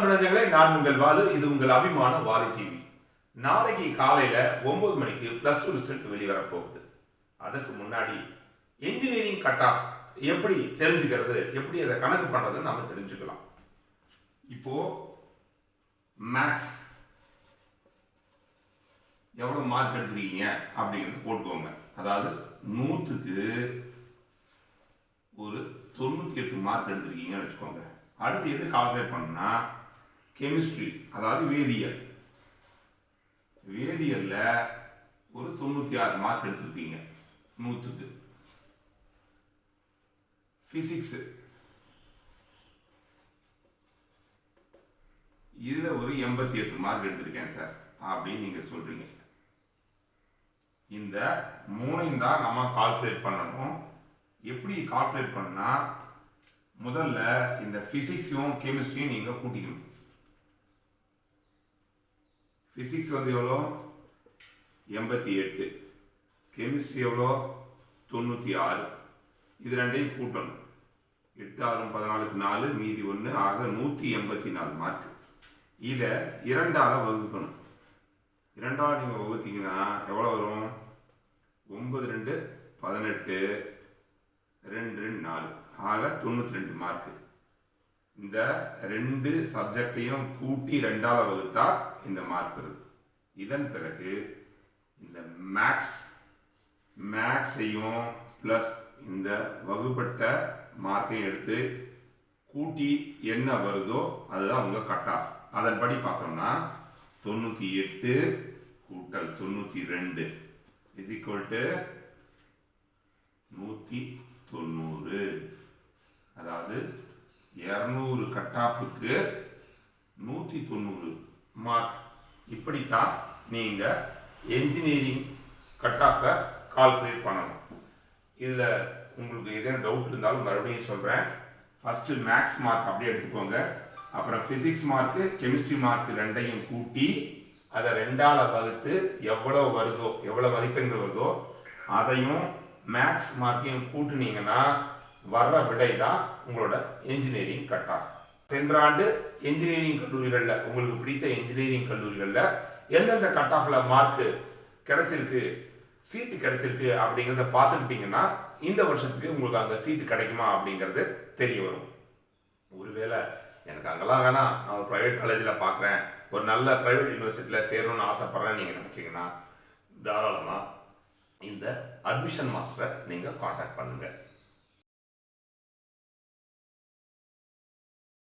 அன்பனஞ்சங்களே நான் உங்கள் வாலு இது உங்கள் அபிமான வாலு டிவி நாளைக்கு காலையில் ஒன்பது மணிக்கு ப்ளஸ் டூ ரிசல்ட் வெளிவரப்போகுது. அதுக்கு முன்னாடி இன்ஜினியரிங் கட் ஆஃப் எப்படி தெரிஞ்சுக்கிறது எப்படி அதை கணக்கு பண்ணுறதுன்னு நம்ம தெரிஞ்சுக்கலாம். இப்போ மேக்ஸ் எவ்வளோ மார்க் எடுத்துருக்கீங்க அப்படிங்கிறது போட்டுக்கோங்க. அதாவது நூற்றுக்கு ஒரு தொண்ணூற்றி எட்டு மார்க் எடுத்திருக்கீங்கன்னு வச்சுக்கோங்க. அடுத்து எது கால்குலேட் பண்ணால் கெமிஸ்ட்ரி அதாவது வேதியியல். வேதியியலில் ஒரு தொண்ணூற்றி ஆறு மார்க் எடுத்திருப்பீங்க நூற்றுக்கு ஃபிசிக்ஸு இதில் ஒரு எண்பத்தி எட்டு மார்க் எடுத்திருக்கேன் சார் அப்படின்னு நீங்கள் சொல்கிறீங்க இந்த மூணையும் தான் நம்ம கால்குலேட் பண்ணணும். எப்படி கால்குலேட் பண்ணால் முதல்ல இந்த ஃபிசிக்ஸையும் கெமிஸ்ட்ரியும் நீங்கள் கூட்டிக்கணும். ஃபிசிக்ஸ் வந்து எவ்வளோ? எண்பத்தி எட்டு. கெமிஸ்ட்ரி எவ்வளோ? தொண்ணூற்றி ஆறு. இது ரெண்டையும் கூட்டணும். எட்டு ஆறு பதினாலுக்கு நாலு மீதி ஒன்று ஆக நூற்றி எண்பத்தி நாலு மார்க் இதை இரண்டாக வகுக்கணும். இரண்டாவது நீங்கள் வகுத்தீங்கன்னா எவ்வளோ வரும்? ஒன்பது ரெண்டு பதினெட்டு ரெண்டு ரெண்டு நாலு. ஆக தொண்ணூற்றி ரெண்டு மார்க்கு இந்த ரெண்டு சப்ஜெக்டையும் கூட்டி ரெண்டால வகுத்தா இந்த மார்க் வருது. இதன் பிறகு இந்த மேக்ஸ் மேக்ஸையும் ப்ளஸ் இந்த வகுப்பட்ட மார்க்கையும் எடுத்து கூட்டி என்ன வருதோ அதுதான் உங்கள் கட் ஆஃப் அதன்படி பார்த்தோம்னா தொண்ணூற்றி எட்டு கூட்டல் தொண்ணூற்றி ரெண்டு இஸ் ஈக்குவல் டு நூற்றி தொண்ணூறு. அதாவது இரநூறு கட் ஆஃபுக்கு நூற்றி தொண்ணூறு மார்க் இப்படித்தான் நீங்கள் என்ஜினியரிங் கட் ஆஃபை கால்குலேட் பண்ணணும். இதில் உங்களுக்கு எதனா டவுட் இருந்தாலும் மறுபடியும் சொல்கிறேன் ஃபஸ்ட்டு மேக்ஸ் மார்க் அப்படியே எடுத்துக்கோங்க. அப்புறம் ஃபிசிக்ஸ் மார்க்கு கெமிஸ்ட்ரி மார்க் ரெண்டையும் கூட்டி அதை ரெண்டால் வகுத்து எவ்வளோ வருதோ எவ்வளோ மதிப்பெண்கள் வருதோ அதையும் மேக்ஸ் மார்க்கையும் கூட்டுனீங்கன்னா வர்ற விடை தான் உங்களோட என்ஜினியரிங் கட் ஆஃப் சென்ற ஆண்டு என்ஜினியரிங் கல்லூரிகளில் உங்களுக்கு பிடித்த என்ஜினியரிங் கல்லூரிகளில் எந்தெந்த கட் ஆஃபில் மார்க் கிடைச்சிருக்கு சீட்டு கிடைச்சிருக்கு அப்படிங்கிறத பார்த்துக்கிட்டிங்கன்னா இந்த வருஷத்துக்கு உங்களுக்கு அங்கே சீட்டு கிடைக்குமா அப்படிங்கிறது தெரிய வரும். ஒருவேளை எனக்கு அங்கெல்லாம் வேணாம். நான் ஒரு ப்ரைவேட் காலேஜில் பார்க்குறேன் ஒரு நல்ல ப்ரைவேட் யூனிவர்சிட்டியில் சேரணும்னு ஆசைப்பட்றேன்னு நீங்கள் நினச்சிங்கன்னா தாராளமாக இந்த அட்மிஷன் மாஸ்டரை நீங்கள் காண்டாக்ட் பண்ணுங்கள்